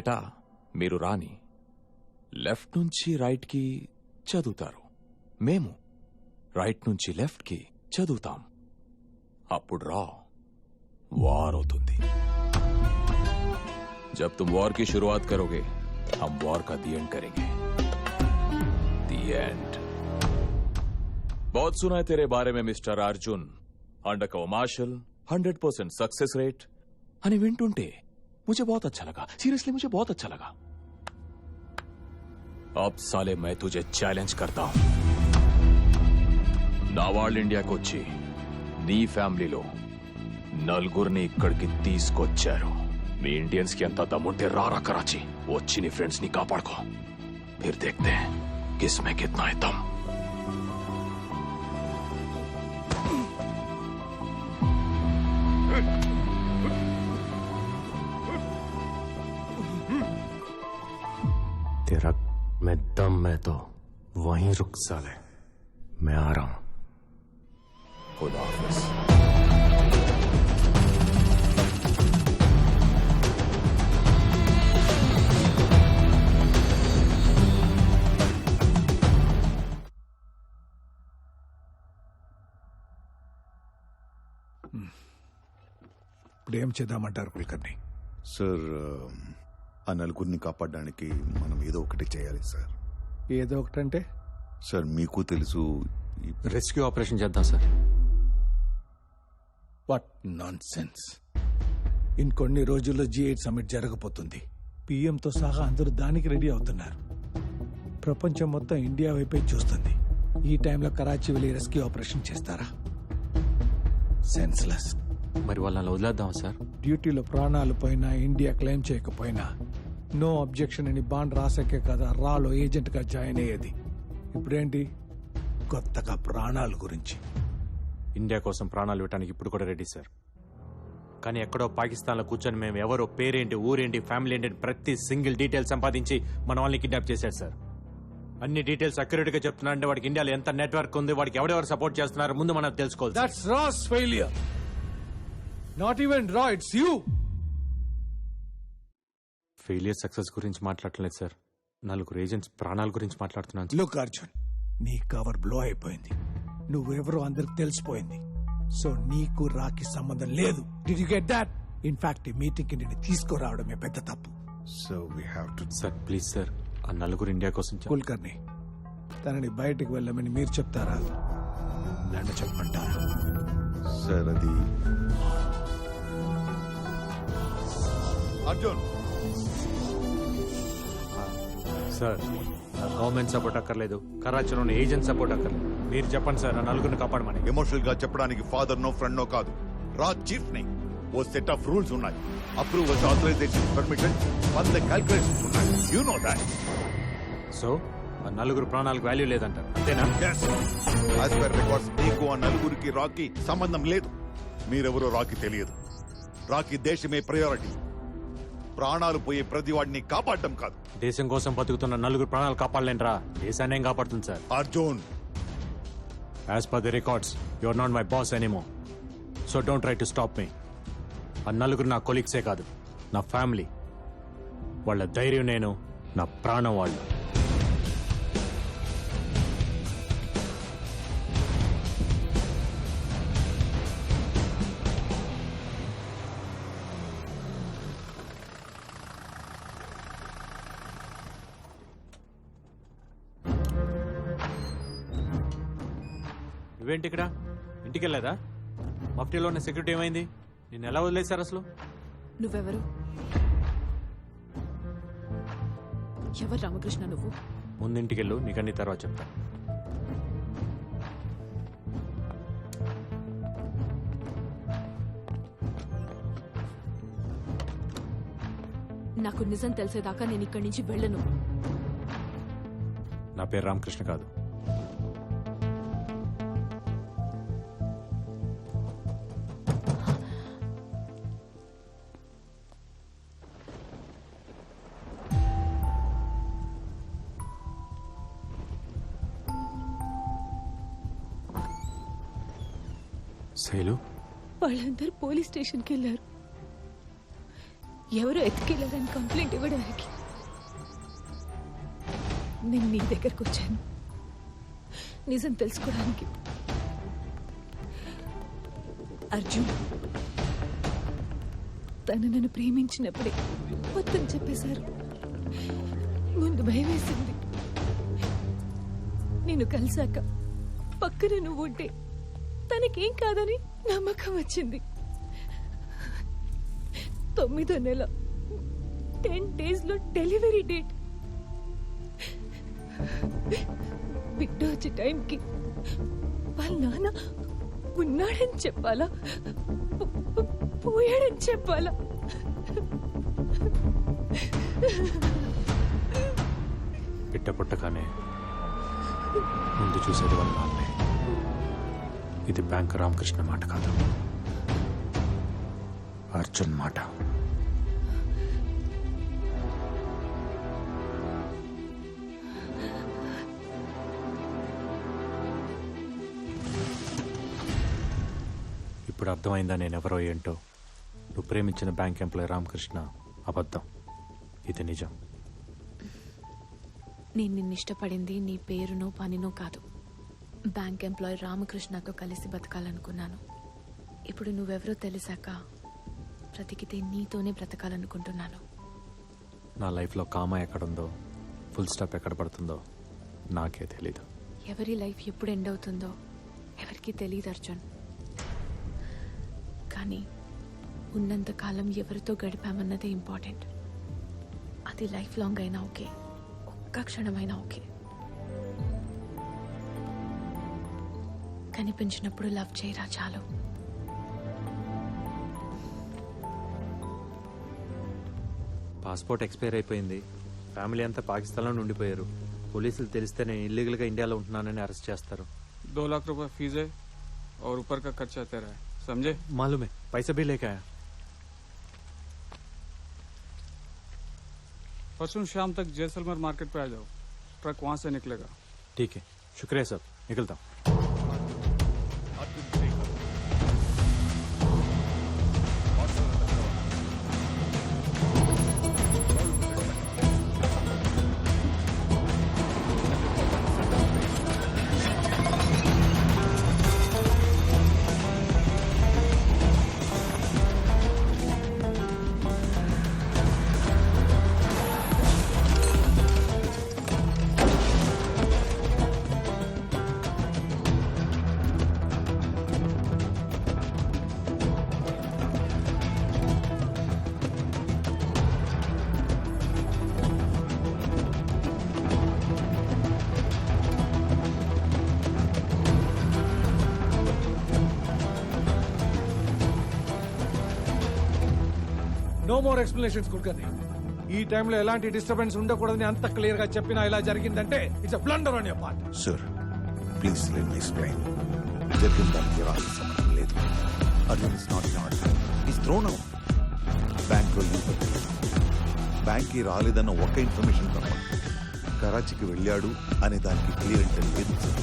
బేటా మీరు రాని లెఫ్ట్ నుంచి రైట్ కి చదువుతారు మేము రైట్ నుంచి లెఫ్ట్ కి చదువుతాం అప్పుడు రా వార్ అవుతుంది जब तुम वॉर की शुरुआत करोगे हम वॉर का दी एंड करेंगे दी एंड बहुत सुना है तेरे बारे में mister Arjun undercover marshal hundred percent success rate అని వింటుంటే मुझे बहुत अच्छा लगा सीरियसली मुझे बहुत अच्छा लगा अब साले मैं तुझे ఛాలెంజ్ करता हूं నా వాళ్ళు ఇండియాకి వచ్చి నీ ఫ్యామిలీలో నలుగురిని ఇక్కడికి తీసుకొచ్చారు మీ ఇండియన్స్ కి ఎంత దమ్ముంటే రారా కరాచి వచ్చి నీ ఫ్రెండ్స్ ని కాపాడుకో फिर देखते हैं किसमें कितना तेरा मैं दम मैं तो वहीं रुक साले मैं आ रहा हूं खुदा हाफिज ఇప్పుడు ఏం చేద్దామంటారు కుల్కర్ని సార్ ఆ నలుగురిని కాపాడడానికి మనం ఏదో ఒకటి చేయాలి సార్. ఏదో ఒకటంటే? సార్ మీకు తెలుసు ఈ రెస్క్యూ ఆపరేషన్ చేద్దాం సార్. వాట్ నాన్ సెన్స్ ఇంకొన్ని రోజుల్లో జీ ఎయిట్ సమ్మిట్ జరగబోతుంది. పిఎంతో సహా అందరూ దానికి రెడీ అవుతున్నారు. ప్రపంచం మొత్తం ఇండియా వైపే చూస్తుంది. ఈ టైంలో కరాచీ వెళ్ళి రెస్క్యూ ఆపరేషన్ చేస్తారా? సెన్స్లెస్ మరి వాళ్ళని వదిలేద్దాం సార్? డ్యూటీలో ప్రాణాలు పోయినా ఇండియా క్లెయిమ్ చేయకపోయినా నో అబ్జెక్షన్ అని బాండ్ రాసాకే కదా రాలో ఏజెంట్గా జాయిన్ అయ్యేది. ఇప్పుడేంటి? కొత్తగా ప్రాణాల గురించి. ఇండియా కోసం ప్రాణాలు ఇవ్వడానికి ఇప్పుడు కూడా రెడీ సార్. కానీ ఎక్కడో పాకిస్తాన్లో కూర్చొని మేము ఎవరో పేరేంటి ఊరేంటి ఫ్యామిలీ ఏంటి అని ప్రతి సింగిల్ డీటెయిల్ సంపాదించి మన వాళ్ళని కిడ్నాప్ చేశారు సార్. అన్ని డీటెయిల్స్ అక్యురేట్గా చెప్తున్నా అంటే వాడికి ఇండియాలో ఎంత నెట్వర్క్ ఉంది వాడికి ఎవరెవరు సపోర్ట్ చేస్తున్నారు ముందు మనం తెలుసుకోవాలి. That's RAW's failure not even రా ఇట్స్ యూ ఫెయిలియర్ సక్సెస్ గురించి మాట్లాడలేదు సార్. నలుగురు ఏజెంట్స్ ప్రాణాల గురించి మాట్లాడుతున్నాను. లుక్ అర్జున్ నీ కవర్ బ్లో అయిపోయింది. నువ్వెవరో అందరికి తెలిసిపోయింది. సో నీకు రాకి సంబంధం లేదు. Do you get that in fact ఈ మీటింగ్కి నేను తీసుకురావడమే పెద్ద తప్పు. So we have to sir please sir ఆ నలుగురు ఇండియా కోసం చెప్- కుల్కర్ని తనని బయటికి వెళ్ళమని మీరు చెప్తారా? నన్ను చెప్పమంటారా? సార్ అది అర్జున్ సార్. గవర్నమెంట్ సపోర్ట్ అక్కర్లేదు. కరాచీలో ఉన్న ఏజెంట్ సపోర్ట్ అక్కర్లేదు. మీరు చెప్పండి సార్ ఆ నలుగురిని కాపాడమని. ఎమోషనల్గా చెప్పడానికి ఫాదర్ నో ఫ్రెండ్ నో కాదు. రా చీఫ్ని. ఓ సెట్ ఆఫ్ రూల్స్ ఉన్నాయి. అప్రూవల్స్ ఆథరైజేషన్ పర్మిషన్ వంద క్యాల్కులేషన్స్ ఉన్నాయి. యు నో దాట్ సో ఆ నలుగురు ప్రాణాలకు వాల్యూ లేదంటారు. అంతేనా? యాజ్ పర్ రికార్డ్స్ మీకు ఆ నలుగురికి రాకీ సంబంధం లేదు. మీరెవరో రాకీ తెలియదు. రాకీ దేశమే ప్రయారిటీ ప్రాణాలు పోయే ప్రతి వాడిని కాపాడడం కాదు. దేశం కోసం బతుకుతున్న నలుగురు ప్రాణాలు కాపాడలేంట్రా దేశాన్ని ఏం కాపాడుతుంది sir? Arjun. As per the records you're not my boss anymore so don't try to stop me ఆ నలుగురు నా కొలీగ్సే కాదు నా ఫ్యామిలీ వాళ్ళ ధైర్యం నేను నా ప్రాణం వాళ్ళు. నువ్వేంటి ఇక్కడ? ఇంటికి మఫ్టీలో ఉన్న సెక్యూరిటీ ఏమైంది? నిన్ను ఎలా వదిలేశారు అసలు? నువ్వెవరు? ఎవరు రామకృష్ణ నువ్వు? ముందు ఇంటికి వెళ్ళు నీకన్నీ తర్వాత చెప్తా. నాకు నిజం తెలిసేదాకా నేను ఇక్కడి నుంచి వెళ్ళను. నా పేరు రామకృష్ణ కాదు. శైలు? వాళ్ళందరూ పోలీస్ స్టేషన్కి వెళ్ళారు. ఎవరు ఎత్తుకెళ్ళారని కంప్లైంట్ ఇవ్వడానికి. నేను నీ దగ్గరకు వచ్చాను. నిజం తెలుసుకోవడానికి. అర్జున్ తను నన్ను ప్రేమించినప్పుడే మొత్తం చెప్పేశారు. ముందు భయం వేసింది నేను కలిసాక పక్కన నువ్వు ఉంటే తనకేం కాదని నమ్మకం వచ్చింది. తొమ్మిదో నెల టెన్ డేస్లో డెలివరీ డేట్. బిడ్డ వచ్చే టైంకి వాళ్ళ నాన్న ఉన్నాడని చెప్పాలా? పోయాడని చెప్పాలా? బిడ్డ పుట్టగానే ముందు చూసేది వాళ్ళ నాన్నే. ఇది బ్యాంక్ రామకృష్ణ మాట కాదు. అర్జున్ మాట. ఇప్పుడు అర్థమైందా నేను ఎవరో ఏంటో? నువ్వు ప్రేమించిన బ్యాంక్ ఎంప్లాయ్ రామకృష్ణ అబద్ధం. ఇది నిజం. నేను నిన్ను ఇష్టపడింది నీ పేరునో పనినో కాదు. బ్యాంక్ ఎంప్లాయ్ రామకృష్ణతో కలిసి బతకాలనుకున్నాను. ఇప్పుడు నువ్వెవరో తెలిసాక బ్రతికితే నీతోనే బ్రతకాలనుకుంటున్నాను. నా లైఫ్లో కామా ఎక్కడుందో ఫుల్ స్టాప్ ఎక్కడ పడుతుందో నాకే తెలీదు. ఎవరి లైఫ్ ఎప్పుడు ఎండ్ అవుతుందో ఎవరికి తెలియదు అర్జున్. కానీ ఉన్నంత కాలం ఎవరితో గడిపామన్నదే ఇంపార్టెంట్. అది లైఫ్ లాంగ్ అయినా ఓకే ఒక్క క్షణమైనా ఓకే. కనిపించినప్పుడు లవ్ చేయరా చాలు పాస్పోర్ట్ ఎక్స్పైర్ అయిపోయింది ఫ్యామిలీ అంతా పాకిస్తాన్లో ఉండిపోయారు పోలీసులు తెలిస్తే నేను ఇల్లీగల్గా ఇండియాలో ఉంటున్నానని అరెస్ట్ చేస్తారు दो लाख रुपए फीस है और ऊपर का खर्चा तेरा है समझे मालूम है पैसा भी लेके आया परसों शाम तक जैसलमेर मार्केट पे आ जाओ ट्रक वहां से निकलेगा ठीक है शुक्रिया sir no more explanations Kulkarni ఈ టైంలో ఎలాంటి డిస్టర్బెన్స్ ఉండకూడదని అంత క్లియర్గా చెప్పినా ఇలా జరిగిందంటే ఇట్స్ బ్లండర్ అనే part sir please let me explain జరిగిన దానికి రాసి సంబంధం లేదు. Arjun is not in order is thrown out బ్యాంక్లో బ్యాంక్కి రాలేదన్న ఒక్క ఇన్ఫర్మేషన్ తప్ప. కరాచీకి వెళ్ళాడు అనే దానికి క్లియర్ అంటే లేదు సార్